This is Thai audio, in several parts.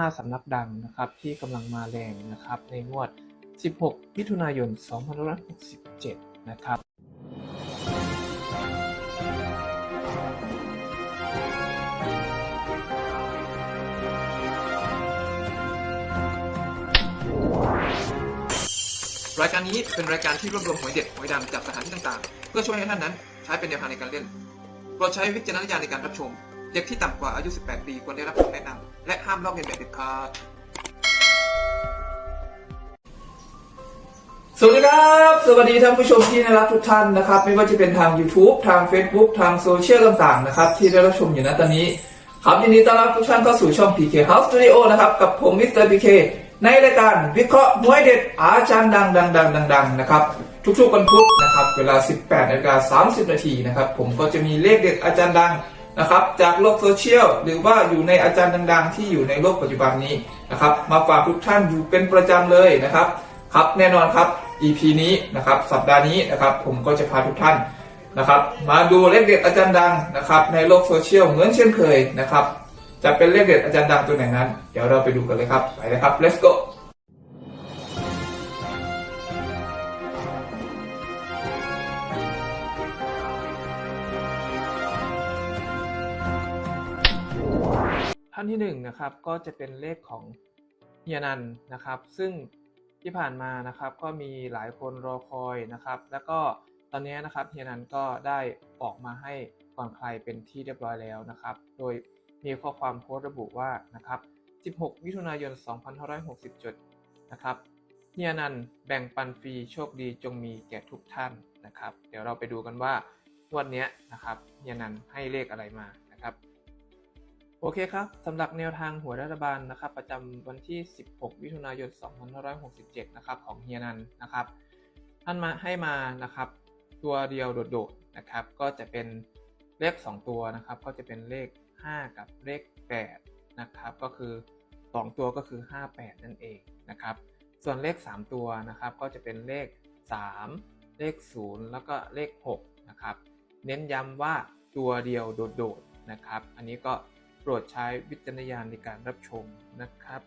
5 สำนักดังนะครับที่กำลังมาแรงนะครับในงวด 16 มิถุนายน 2567 นะครับรายการนี้เป็นรายการที่รวบรวมหวยเด็ดหวยดังจากสถานที่ต่างๆ เพื่อช่วยให้ท่านนั้นใช้เป็นแนวทางในการเล่น โปรดใช้วิจารณญาณในการรับชม เด็กที่ต่ำกว่าอายุ 18 ปีควรได้รับคำแนะนำและห้ามลอกเลียนแบบเด็ดขาดสวัสดีครับ สวัสดีท่านผู้ชมที่น่ารักทุกท่านนะครับ ไม่ว่าจะเป็นทาง YouTube ทาง Facebook ทางโซเชียลต่างๆนะครับ ที่ได้รับชมอยู่ณตอนนี้ ครับยินดีต้อนรับทุกท่านเข้าสู่ช่อง PK House Studio นะครับ กับผมมิสเตอร์ PK ในรายการวิเคราะห์มวยเด็ดอาจารย์ดังดังดังดังดังนะครับทุกๆวันพุธนะครับ เวลา 18นาฬิกา30 นาทีนะครับ ผมก็จะมีเลขเด็ดอาจารย์ดัง นะครับจากโลกโซเชียลหรือว่าอยู่ในอาจารย์ดัง ๆ ที่อยู่ในโลกปัจจุบันนี้นะครับมาฝากทุกท่านอยู่เป็นประจำเลยนะครับครับแน่นอนครับ EP นี้นะครับสัปดาห์นี้นะครับผมก็จะพาทุกท่านนะครับมาดูเลขเด็ดอาจารย์ดังนะครับในโลกโซเชียลเหมือนเช่นเคยนะครับจะเป็นเลขเด็ดอาจารย์ดังตัวไหนนั้น เดี๋ยวเราไปดูกันเลยครับไปเลยครับ let's go านที่หนึ่งนะครับก็จะเป็นเลขของเฮียนันนะครับ ซึ่งที่ผ่านมานะครับก็มีหลายคนรอคอยนะครับ แล้วก็ตอนนี้นะครับเฮียนันก็ได้ออกมาให้ก่อนใครเป็นที่เรียบร้อยแล้วนะครับ โดยมีข้อความโพสต์ระบุว่านะครับ 16 มิถุนายน 2567 นะครับเฮียนันแบ่งปันฟรีโชคดีจงมีแก่ทุกท่านนะครับ เดี๋ยวเราไปดูกันว่าวันนี้นะครับเฮียนันให้เลขอะไรมา โอเคครับสำหรับแนวทางหัวรัฐบาลนะครับประจำวันที่ 16 มิถุนายน 2567 นะครับของเฮียนันนะครับ ท่านมาให้มานะครับ ตัวเดียวโดดๆนะครับ ก็จะเป็นเลข 2 ตัวนะครับ ก็จะเป็นเลข 5 กับเลข 8 นะครับ ก็คือ 2 ตัวก็คือ 58 นั่นเองนะครับ ส่วนเลข 3 ตัวนะครับก็จะเป็นเลข 3 เลข 0 แล้วก็เลข 6 นะครับ เน้นย้ำว่าตัวเดียวโดดๆนะครับ อันนี้ก็ โปรดใช้วิจารณญาณในการรับชมนะครับ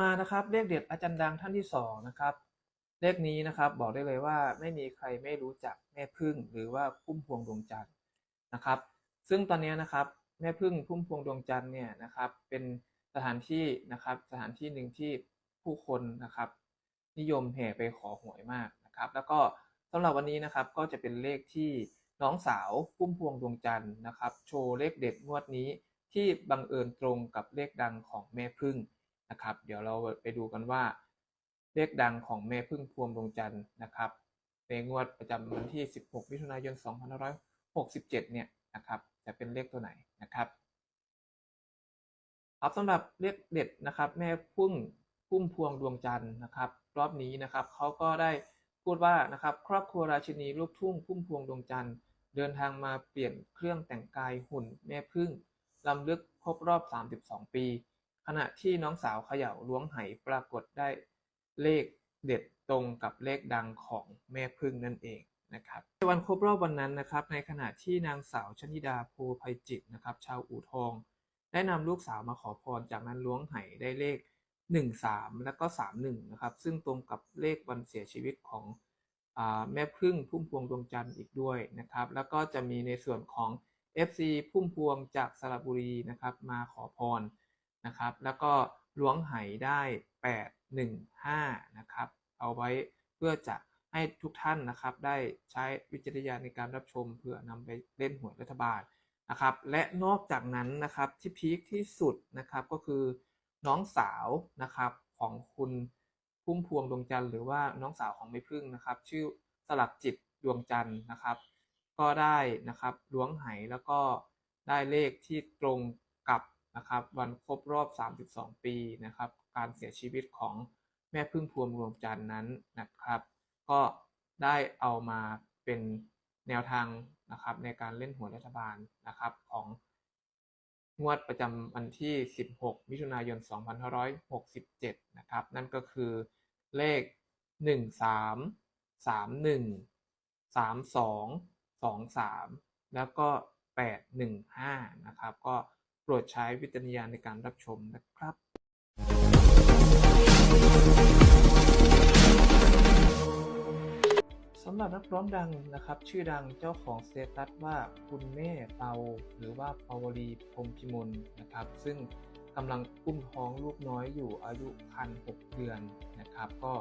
มานะครับเลขเด็ดอาจารย์ดังท่านที่สองนะครับ เลขนี้นะครับบอกได้เลยว่าไม่มีใครไม่รู้จักแม่พึ่งหรือว่าพุ่มพวงดวงจันทร์นะครับ ซึ่งตอนนี้นะครับแม่พึ่งพุ่มพวงดวงจันทร์เนี่ยนะครับ เป็นสถานที่นะครับสถานที่หนึ่งที่ผู้คนนะครับ นิยมแห่ไปขอหวยมากนะครับ แล้วก็ สำหรับวันนี้นะครับก็จะเป็นเลขที่น้องสาวพุ่มพวงดวงจันทร์นะครับ โชว์เลขเด็ดงวดนี้ที่บังเอิญตรงกับเลขดังของแม่พึ่งนะครับ เดี๋ยวเราไปดูกันว่า เลขดังของแม่พึ่งพวงดวงจันทร์นะครับ ในงวดประจำวันที่ 16 มิถุนายน 2567 เนี่ยนะครับ จะเป็นเลขตัวไหนนะครับครับสำหรับเลขเด็ดนะครับ แม่พึ่งพุ่มพวงดวงจันทร์นะครับ รอบนี้นะครับเขาก็ได้ พูดว่านะครับครอบครัวราชินีลูกทุ่งพุ่มพวงดวงจันทร์เดินทางมาเปลี่ยนเครื่องแต่งกายหุ่นแม่พึ่งลำลึกครบรอบ 32 ปี ขณะที่น้องสาวเขย่าล้วงไหปรากฏได้เลขเด็ดตรงกับเลขดังของแม่พึ่งนั่นเองนะครับในวันครบรอบวันนั้นนะครับ ในขณะที่นางสาวชนิดาโพภัยจิตนะครับ ชาวอู่ทอง ได้นำลูกสาวมาขอพรจากนั้นล้วงไหได้เลข 1 3 แล้วก็ 3 1 นะครับ ซึ่งตรงกับเลขวันเสียชีวิตของอแม่พึ่งพุ่มพวงดวงจันทร์อีกด้วยนะครับ แล้วก็จะมีในส่วนของ FC พุ่มพวงจากสระบุรีนะครับ มาขอพรนะครับ แล้วก็ล้วงไหได้ 8 1 5 นะครับ เอาไว้เพื่อจะให้ทุกท่านนะครับ ได้ใช้วิจารณญาณในการรับชมเพื่อนำไปเล่นหวยรัฐบาลนะครับ และนอกจากนั้นนะครับที่พีคที่สุดนะครับก็คือ น้องสาวนะครับของคุณพุ่มพวงดวงจันทร์หรือว่าน้องสาวของไม่พึ่งนะครับ ชื่อสลักจิตดวงจันทร์นะครับ ก็ได้นะครับล้วงไหแล้วก็ได้เลขที่ตรงกับนะครับวันครบรอบ 32 ปีนะครับ การเสียชีวิตของแม่พึ่งพวงดวงจันทร์นั้นนะครับ ก็ได้เอามาเป็นแนวทางนะครับในการเล่นหวยรัฐบาลนะครับของ งวดประจำวันที่ 16 มิถุนายน 2567 นะครับ นั่นก็คือเลข 13 31 32 23 แล้วก็ 815 นะครับ ก็โปรดใช้วิจารณญาณในการรับชมนะครับ สำหรับนักร้องดังนะครับ ชื่อดังเจ้าของสเตตัสว่าคุณแม่เปา หรือว่าปาวลีพรมพิมลนะครับ ซึ่งกำลังอุ้มท้องลูกน้อยอยู่อายุคัน6เดือนนะครับ ก็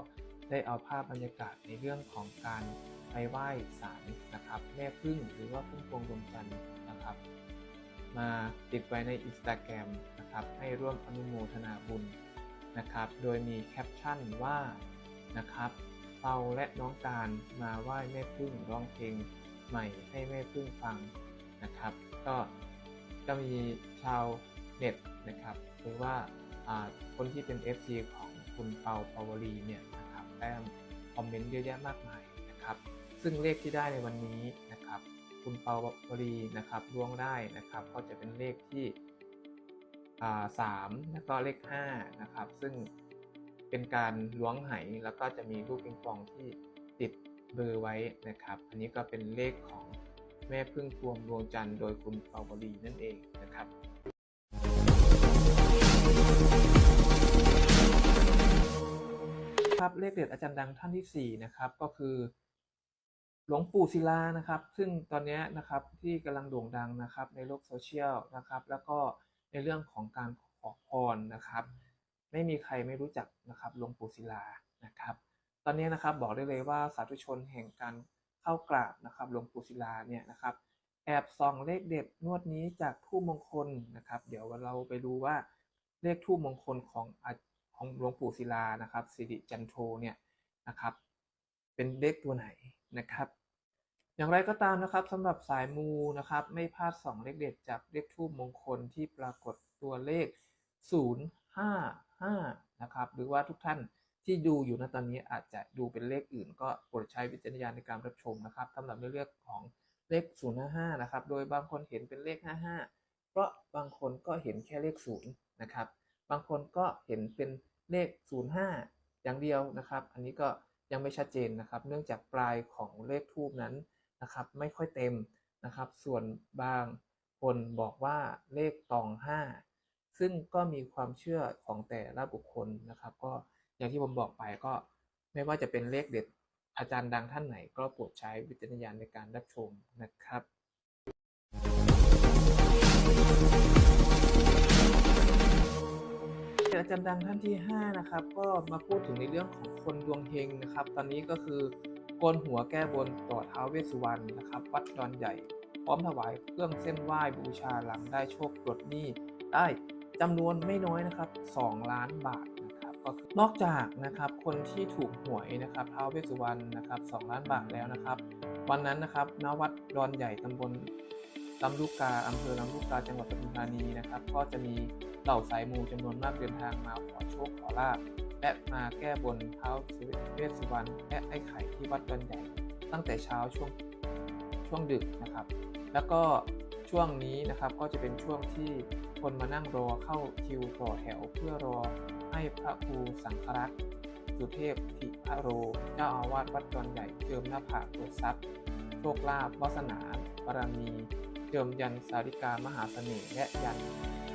ได้เอาภาพบรรยากาศในเรื่องของการไปไหว้ศาลนะครับ แม่พึ่งหรือว่าพึ่งพวงดวงจันทร์นะครับ มาติดไว้ในอินสตาแกรมนะครับให้ร่วมอนุโมทนาบุญนะครับ โดยมีแคปชั่นว่านะครับ เปาและน้องการมาไหว้แม่พึ่งร้องเพลงใหม่ให้แม่พึ่งฟังนะครับ ก็ก็มีชาวเน็ตนะครับหรือว่าคนที่เป็น FC ของคุณเปาปาวลีเนี่ยนะครับได้คอมเมนต์เยอะแยะมากมายนะครับ ซึ่งเลขที่ได้ในวันนี้นะครับ คุณเปาปวลีนะครับล่วงได้นะครับ ก็จะเป็นเลขที่สามแล้วก็เลขห้านะครับ ซึ่ง เป็นการล้วงไหแล้วก็จะมีลูกปิงปองที่ติดเบอร์ไว้นะครับ อันนี้ก็เป็นเลขของแม่พึ่งพวงดวงจันทร์โดยคุณเปาวลีนั่นเองนะครับครับเลขเด็ดอาจารย์ดังท่านที่สี่นะครับ ก็คือหลวงปู่ศิลานะครับ ซึ่งตอนนี้นะครับที่กำลังโด่งดังนะครับในโลกโซเชียลนะครับ แล้วก็ในเรื่องของการขอพรนะครับ ไม่มีใครไม่รู้จักนะครับหลวงปู่ศิลานะครับ ตอนนี้นะครับบอกได้เลยว่าสาธุชนแห่งการเข้ากราบนะครับหลวงปู่ศิลาเนี่ยนะครับ แอบส่องเลขเด็ดงวดนี้จากทูบมงคลนะครับ เดี๋ยวเราไปดูว่าเลขทูบมงคลของของหลวงปู่ศิลานะครับสิริจันโทเนี่ยนะครับ เป็นเลขตัวไหนนะครับอย่างไรก็ตามนะครับสำหรับสายมูนะครับ ไม่พลาดส่องเลขเด็ดจากเลขทูบมงคลที่ปรากฏตัวเลข 055นะครับ หรือว่าทุกท่านที่ดูอยู่ณตอนนี้อาจจะดูเป็นเลขอื่น ก็โปรดใช้วิจารณญาณในการรับชมนะครับสำหรับในเรื่องของเลข055นะครับ โดยบางคนเห็นเป็นเลข 55 เพราะบางคนก็เห็นแค่เลข0นะครับ บางคนก็เห็นเป็นเลข 05 อย่างเดียวนะครับ อันนี้ก็ยังไม่ชัดเจนนะครับ เนื่องจากปลายของเลขทูบนั้นนะครับ ไม่ค่อยเต็มนะครับ ส่วนบางคนบอกว่าเลขตอง 5 ซึ่งก็มีความเชื่อของแต่ละบุคคลนะครับ ก็อย่างที่ผมบอกไปก็ไม่ว่าจะเป็นเลขเด็ดอาจารย์ดังท่านไหน ก็โปรดใช้วิจารณญาณในการรับชมนะครับอาจารย์ดังท่านที่ 5 นะครับ ก็มาพูดถึงในเรื่องของคนดวงเฮงนะครับ ตอนนี้ก็คือโกนหัวแก้บนต่อท้าวเวสสุวรรณนะครับ วัดดอนใหญ่ พร้อมถวายเครื่องเส้นไหว้บูชาหลังได้โชคปลดหนี้ได้ จำนวนไม่น้อยนะครับ 2 ล้านบาทนะครับก็นอกจากนะครับคนที่ถูกหวยนะครับท้าวเวสสุวรรณนะครับ2ล้านบาทแล้วนะครับ วันนั้นนะครับณวัดดอนใหญ่ตำบลลำลูกกาอำเภอลำลูกกาจังหวัดปทุมธานีนะครับ ก็จะมีเหล่าสายมูจำนวนมากเดินทางมาขอโชคขอลาบและมาแก้บนเท้าเวสสุวรรณและไอ้ไข่ที่วัดดอนใหญ่ตั้งแต่เช้าช่วงช่วงดึกนะครับ แล้วก็ ช่วงนี้นะครับก็จะเป็นช่วงที่คนมานั่งรอเข้าคิวต่อแถว เพื่อรอให้พระครูสังฆรักษ์สุเทพธิพระโร เจ้าอาวาสวัดดอนใหญ่เจิมหน้าผากเปิดทรัพย์โชคลาภวาสนาบารมีเจิมยันสาริกามหาเสน่ห์และยัน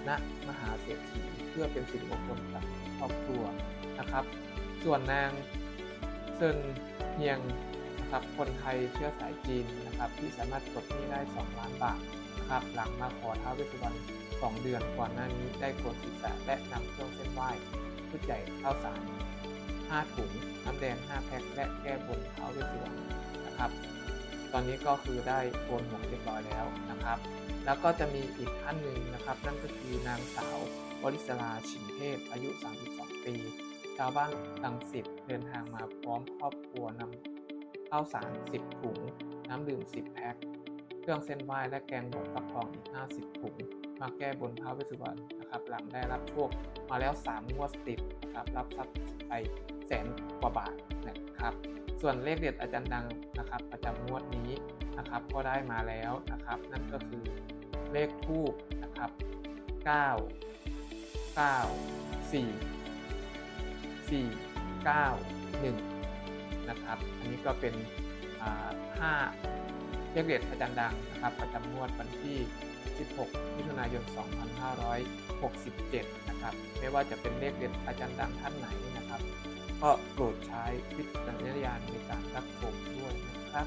ณมหาเศรษฐีเพื่อเป็นสิริมงคลกับครอบครัวนะครับ ส่วนนางเซินเฮียงนะครับคนไทยเชื้อสายจีนนะครับที่สามารถปลดหนี้ได้ 2 ล้านบาท ครับหลังมาขอท้าวเวสสุวรรณ2เดือนก่อนหน้านี้ได้โกนศีรษะและนำเครื่องเส้นไหว้ชุดใหญ่ข้าวสาร5ถุงน้ำแดง5แพ็คและแก้บนท้าวเวสสุวรรณนะครับ ตอนนี้ก็คือได้โกนหัวเรียบร้อยแล้วนะครับ แล้วก็จะมีอีกท่านหนึ่งนะครับ นั่นก็คือนางสาววริศราชิมเทพอายุ 32 ปีชาวบ้านตังสิบเดินทางมาพร้อมครอบครัวนำข้าวสาร 10 ถุง น้ำดื่ม 10 แพ็ค รื่องเส้นไหว้และแกงบดฟักทองอีก 50 ถุง มาแก้บนท้าวเวสสุวรรณนะครับ หลังได้รับโชคมาแล้ว 3 งวดติดนะครับ รับทรัพย์ไปแสนกว่าบาทนะครับ ส่วนเลขเด็ดอาจารย์ดังนะครับ ประจำงวดนี้นะครับ ก็ได้มาแล้วนะครับ นั่นก็คือเลขทูบนะครับ 9 9 4 4 9 1 นะครับ อันนี้ก็เป็น 5 เลขเด็ดอาจารย์ดังนะครับประจำงวดวันที่ 16 มิถุนายน 2567 นะครับ ไม่ว่าจะเป็นเลขเด็ดอาจารย์ดังท่านไหนนะครับ ก็โปรดใช้วิจารณญาณในการรับชมด้วยนะครับ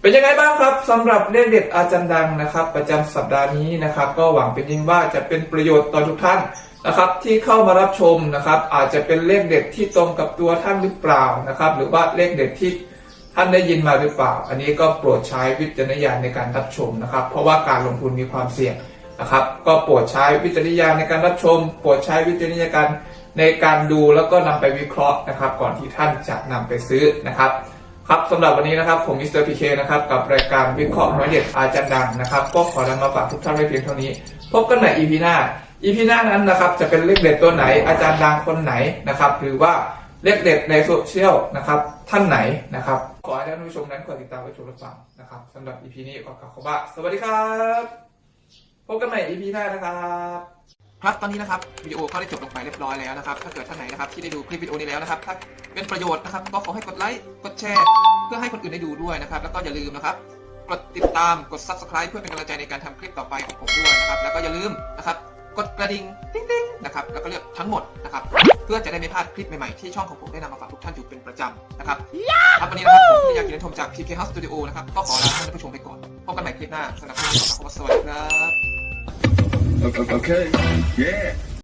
เป็นยังไงบ้างครับสำหรับเลขเด็ดอาจารย์ดังนะครับ ประจำสัปดาห์นี้นะครับ ก็หวังเป็นยิ่งว่าจะเป็นประโยชน์ต่อทุกท่านนะครับที่เข้ามารับชมนะครับ อาจจะเป็นเลขเด็ดที่ตรงกับตัวท่านหรือเปล่านะครับ หรือว่าเลขเด็ดที่ ท่านได้ยินมาหรือเปล่า อันนี้ก็โปรดใช้วิจารณญาณในการรับชมนะครับ เพราะว่าการลงทุนมีความเสี่ยงนะครับ ก็โปรดใช้วิจารณญาณในการรับชม โปรดใช้วิจารณญาณในการดูแล้วก็นำไปวิเคราะห์นะครับ ก่อนที่ท่านจะนำไปซื้อนะครับครับสำหรับวันนี้นะครับผมมิสเตอร์พีเคนะครับกับรายการวิเคราะห์น้อยเด็ดอาจารย์ดังนะครับ ก็ขอนำมาฝากทุกท่านไว้เพียงเท่านี้ พบกันใหม่ EP หน้า EP หน้านั้นนะครับจะเป็นเลขเด็ดตัวไหนอาจารย์ดังคนไหนนะครับหรือว่า เลขเด็ดในโซเชียลนะครับท่านไหนนะครับขอให้ท่านผู้ชมนั้นกดติดตามไว้ชมรับฟังนะครับสำหรับ EP นี้ก็ขอคำว่าสวัสดีครับพบกันใหม่ EP หน้านะครับครับตอนนี้นะครับวิดีโอก็ได้จบลงไปเรียบร้อยแล้วนะครับ ถ้าเกิดท่านไหนนะครับที่ได้ดูคลิปวิดีโอนี้แล้วนะครับถ้าเป็นประโยชน์นะครับก็ขอให้กดไลค์กดแชร์ เพื่อให้คนอื่นได้ดูด้วยนะครับ แล้วก็อย่าลืมนะครับกดติดตามกด subscribe เพื่อเป็นกำลังใจในการทำคลิปต่อไปของผมด้วยนะครับ แล้วก็อย่าลืมนะครับ กดกระดิ่งติ๊งๆนะครับแล้วก็เลือกทั้งหมดนะครับ เพื่อจะได้ไม่พลาดคลิปใหม่ๆที่ช่องของผมได้นำมาฝากทุกท่านอยู่เป็นประจำนะครับครับวันนี้นะครับผมพิยากินชมจาก PK House Studio นะครับก็ขอลาท่านผู้ชมไปก่อนพบกันใหม่คลิปหน้าสำหรับวันนี้ขอขอบคุณสวัสดีครับ Okay. okay. Yeah.